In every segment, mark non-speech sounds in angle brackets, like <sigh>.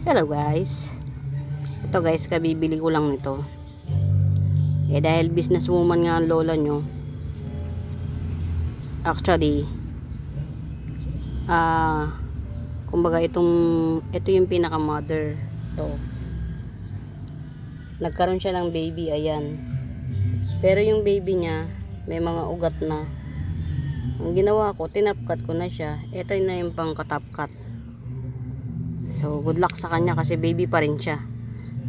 Hello guys. Ito guys, kabibili ko lang nito. Eh dahil businesswoman nga ang lola nyo. Actually, ah, kumbaga itong, ito yung pinaka mother. To. Nagkaroon siya ng baby, ayan. Pero yung baby niya, may mga ugat na. Ang ginawa ko, tinapkat ko na siya. Ito na yung pang katapkat. So, good luck sa kanya kasi baby pa rin siya.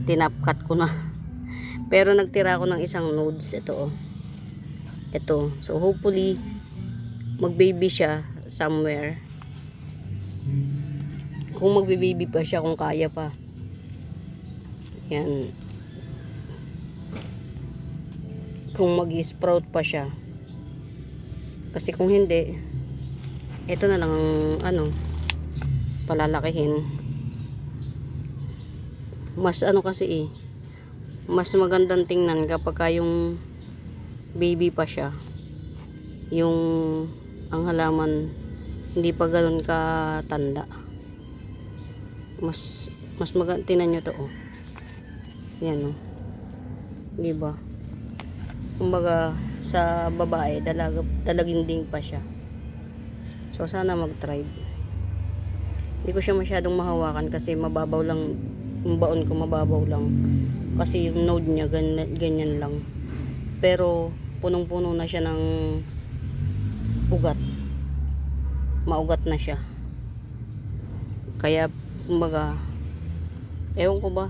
Tinapkat ko na. <laughs> Pero nagtira ako ng isang nodes. Ito, oh. Ito. So, hopefully, mag-baby siya somewhere. Kung magbe-baby pa siya, kung kaya pa. Yan. Kung mag-sprout pa siya. Kasi kung hindi, ito na lang ang ano, palalakihin. Mas ano kasi eh, mas magandang tingnan kapag ka yung baby pa siya. Yung ang halaman hindi pa ganoon ka tanda. Mas mas maganda tingnan nyo to oh. Yan oh. 'Di ba? Kumbaga sa babae dalaga dalaginding pa siya. So sana mag-try. Hindi ko siya masyadong mahawakan kasi mababaw lang yung baon ko mababaw lang. Kasi yung node niya ganyan, ganyan lang. Pero punong-puno na siya ng ugat. Maugat na siya. Kaya kumbaga ewan ko ba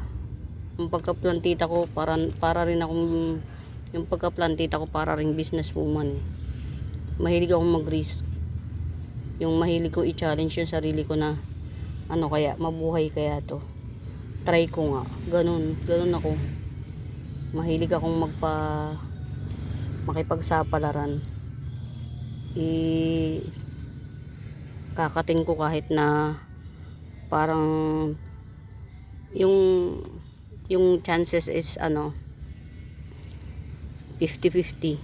yung pagka-plantita ko para para rin akong yung pagka-plantita ko para ring businesswoman. eh. Mahilig akong mag-risk. Yung mahilig ko i-challenge yung sarili ko na ano kaya, mabuhay kaya to. Try ko nga. Ganun, ganun ako. Mahilig akong magpa makipagsapalaran. I kakating ko kahit na parang yung yung chances is ano 50-50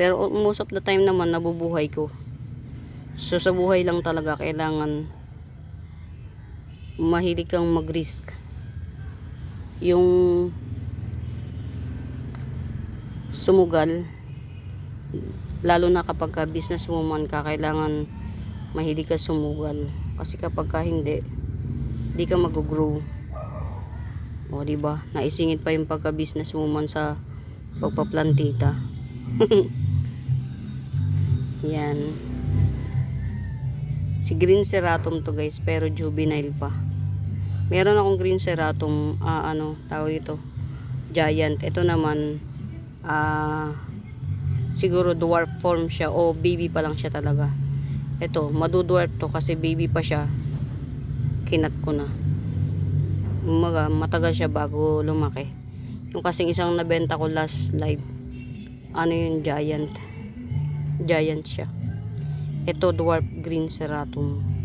pero most of the time naman nabubuhay ko so sa buhay lang talaga kailangan mahilig kang mag-risk. Yung sumugal lalo na kapag ka businesswoman ka kailangan mahilig ka sumugal. Kasi kapag ka hindi di ka mag-grow. O di ba? Naisingit pa yung pagka businesswoman sa pagpaplantita. <laughs> Yan. Si green ceratum to guys pero juvenile pa meron akong green ceratum ah, ano tawag ito giant. Ito naman ah siguro dwarf form siya o baby pa lang siya talaga. Ito madudwarf to kasi baby pa siya. Kinat ko na. Umaga, matagal siya bago lumaki. Yung kasing isang nabenta ko last live ano yung giant. Giant siya. Ito dwarf green ceratum